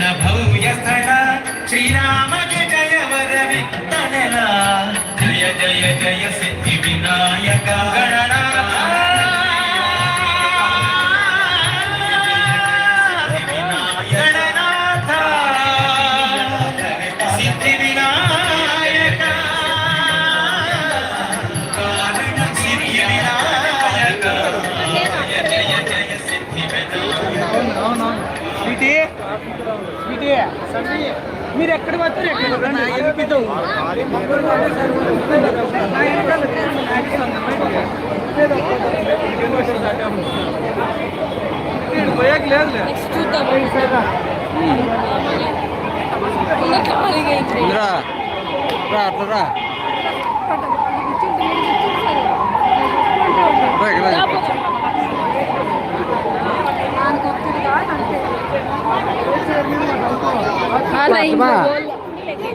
దర్శన భవ్య స్థల శ్రీరామ జయ వర విత్తనల. జయ జయ జయ సిద్ధి వినాయక. మీరు ఎక్కడ పోతారు ఎక్కడ పోయాక లేదు ఇంద్రా రా అట్లా రా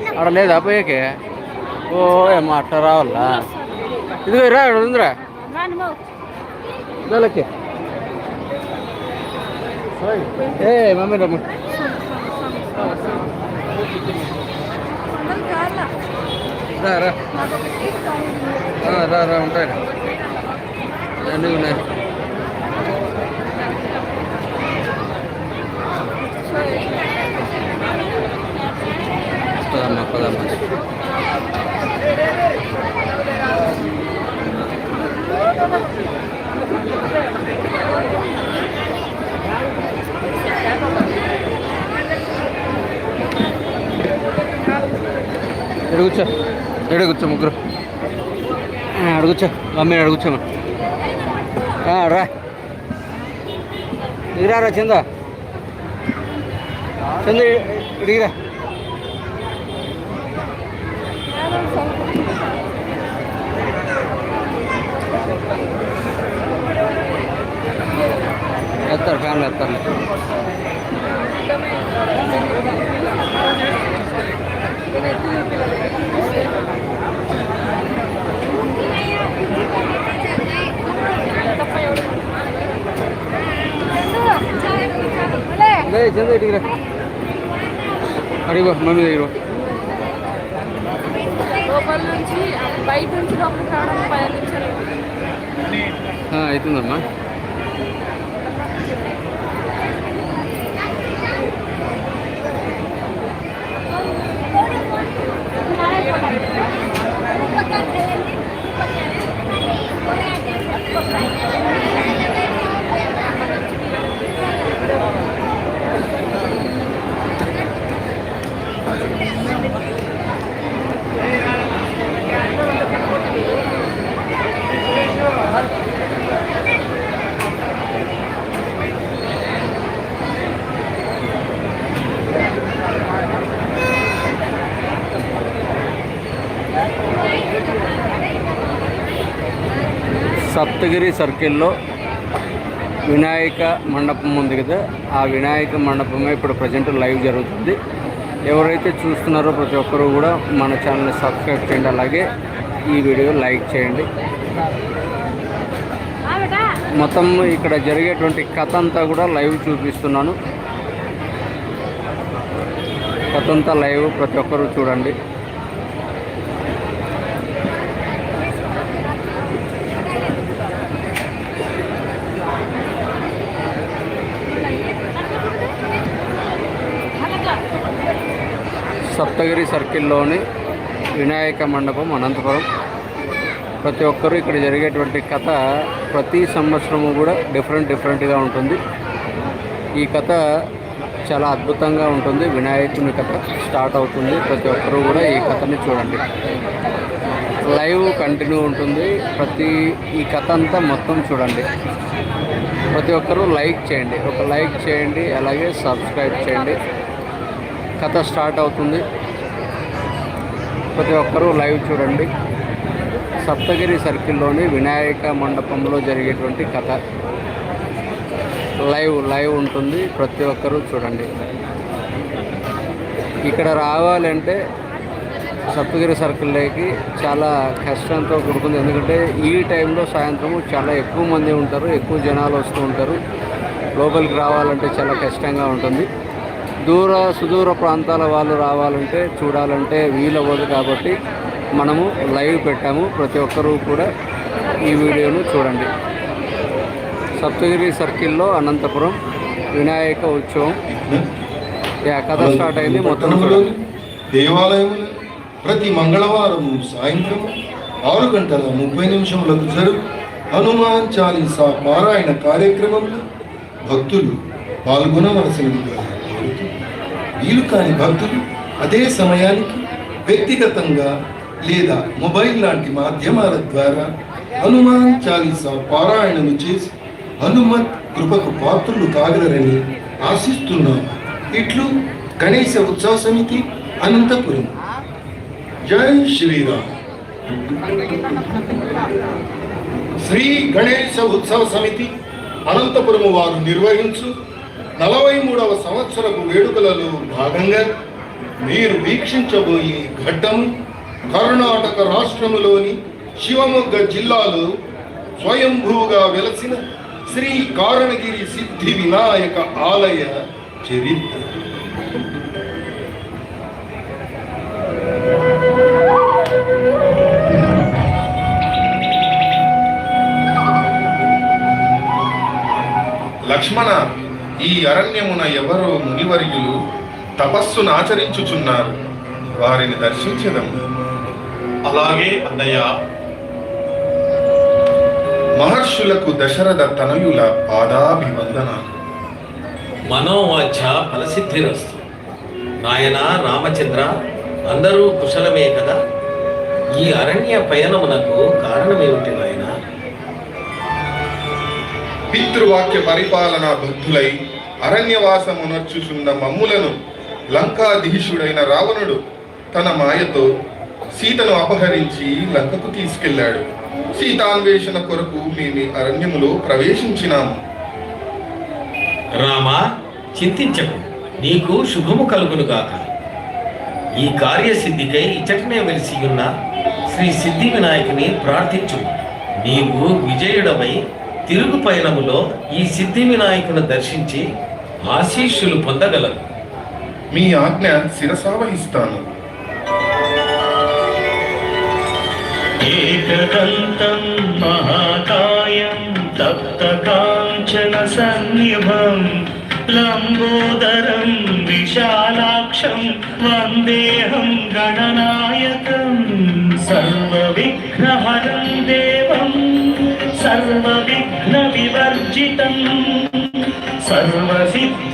అక్కడ లేదా పోయాకే? ఓ ఏమో అట్ట రావాలా? ఇదిగో రా ఇక్కడ ఉందిరా. దానికి ఏ మమ్మీ రమ్మ. రా రా. రా ఉంటాయి. రా అన్నీ ఉన్నాయి. పదమ్మా పదమ్మా ఇక్కడ కూర్చో ఇక్కడ కూర్చో ముగ్గురు ఆ, ఆడ కూర్చో మమ్మీ ఆడ కూర్చోమా ఆ, రా ఇదిరా రా చంద చంద ఇడిగిరా ఎత్తారు ఫ్యామిలీ ఎత్తారు లే చంద ఇడిగిరా అడిగో మమ్మీ దగ్గర లోపల నుంచి బయట నుంచి లోపలికి రావడం పది నిమిషాలు అవుతుందమ్మా. సప్తగిరి సర్కిల్లో వినాయక మండపం ఉంది కదా ఆ వినాయక మండపమే ఇప్పుడు ప్రజెంట్ లైవ్ జరుగుతుంది. ఎవరైతే చూస్తున్నారో ప్రతి ఒక్కరూ కూడా మన ఛానల్ని సబ్స్క్రైబ్ చేయండి అలాగే ఈ వీడియో లైక్ చేయండి. మొత్తం ఇక్కడ జరిగేటువంటి కథ అంతా కూడా లైవ్ చూపిస్తున్నాను. కథ అంతా లైవ్ ప్రతి ఒక్కరూ చూడండి. సప్తగిరి సర్కిల్లోని వినాయక మండపం అనంతపురం. ప్రతి ఒక్కరూ ఇక్కడ జరిగేటువంటి కథ ప్రతి సంవత్సరము కూడా డిఫరెంట్ డిఫరెంట్గా ఉంటుంది. ఈ కథ చాలా అద్భుతంగా ఉంటుంది. వినాయకుని కథ స్టార్ట్ అవుతుంది. ప్రతి ఒక్కరూ కూడా ఈ కథని చూడండి. లైవ్ కంటిన్యూ ఉంటుంది. ప్రతి ఈ కథ అంతా మొత్తం చూడండి. ప్రతి ఒక్కరూ లైక్ చేయండి. ఒక లైక్ చేయండి. అలాగే సబ్స్క్రైబ్ చేయండి. కథ స్టార్ట్ అవుతుంది. ప్రతి ఒక్కరూ లైవ్ చూడండి. సప్తగిరి సర్కిల్లోని వినాయక మండపంలో జరిగేటువంటి కథ. లైవ్ లైవ్ ఉంటుంది. ప్రతి ఒక్కరూ చూడండి. ఇక్కడ రావాలంటే సప్తగిరి సర్కిల్లోకి చాలా కష్టంతో కూడుకుంది. ఎందుకంటే ఈ టైంలో సాయంత్రము చాలా ఎక్కువ మంది ఉంటారు. ఎక్కువ జనాలు వస్తూ ఉంటారు. లోపలికి రావాలంటే చాలా కష్టంగా ఉంటుంది. దూర సుదూర ప్రాంతాల వాళ్ళు రావాలంటే చూడాలంటే వీలవ్వదు కాబట్టి మనము లైవ్ పెట్టాము. ప్రతి ఒక్కరూ కూడా ఈ వీడియోను చూడండి. సప్తగిరి సర్కిల్లో అనంతపురం వినాయక ఉత్సవం. కథ స్టార్ట్ అయింది. మొత్తం దేవాలయములు ప్రతి మంగళవారం సాయంత్రం ఆరు గంటల ముప్పై నిమిషములకు జరుగు. హనుమాన్ చాలీసా పారాయణ కార్యక్రమంలో భక్తులు పాల్గొనవలసినదిగా వీలు కాని భక్తులు అదే సమయానికి వ్యక్తిగతంగా లేదా మొబైల్ లాంటి మాధ్యమాల ద్వారా హనుమాన్ చాలీసా పారాయణము చేసి హనుమత్ కృపకు పాత్రులు కాగలరని ఆశిస్తున్నాం. ఇట్లు గణేశ ఉత్సవ సమితి అనంతపురం. జై శ్రీరామ్. శ్రీ గణేశ ఉత్సవ సమితి అనంతపురము వారు నిర్వహించు నలభై మూడవ సంవత్సరపు వేడుకలలో భాగంగా మీరు వీక్షించబోయే ఘట్టం కర్ణాటక రాష్ట్రములోని శివమొగ్గ జిల్లాలో స్వయంభూగా వెలసిన శ్రీ కారణగిరి సిద్ధి వినాయక ఆలయ చరిత్ర. లక్ష్మణ ఈ అరణ్యమున ఎవరో మునివర్యులు తపస్సును ఆచరించుచున్నారు. వారిని దర్శించదం అలాగే అన్నయ్య. మహర్షులకు దశరథ తనయుల పాదాభివందనాలు. మనోవాంఛ ఫలసిద్ధిరస్తు. నాయన రామచంద్ర అందరూ కుశలమే కదా? ఈ అరణ్య పయనమునకు కారణమేమిటి నాయన? పితృవాక్య పరిపాలన బుద్ధులై అరణ్యవాసమునర్చుచున్న మమ్ములను లంకాధీశుడైన రావణుడు తన మాయతో సీతను అపహరించి లంకకు తీసుకెళ్ళాడు సీతాన్వేషణ కొరకు మేము అరణ్యములో ప్రవేశించినాము. రామా చింతించకు. నీకు శుభము కలుగునుగాక. ఈ కార్యసిద్ధికై ఇచ్చటనే వెలిసి ఉన్న శ్రీ సిద్ధి వినాయకుని ప్రార్థించు నీవు విజయుడమై తిరుగు పయనములో ఈ సిద్ధి వినాయకుని దర్శించి ఆశీస్సులు పొందగలరు మీ ఆజ్ఞ శిరసావహిస్తాను. ఏకదంతం మహాకాయం తప్త కాంచన సన్నిభం లంబోదరం విశాలాక్షం వందేహం గణనాయకం సర్వవిఘ్నహరం దేవం. वन्देऽहं गण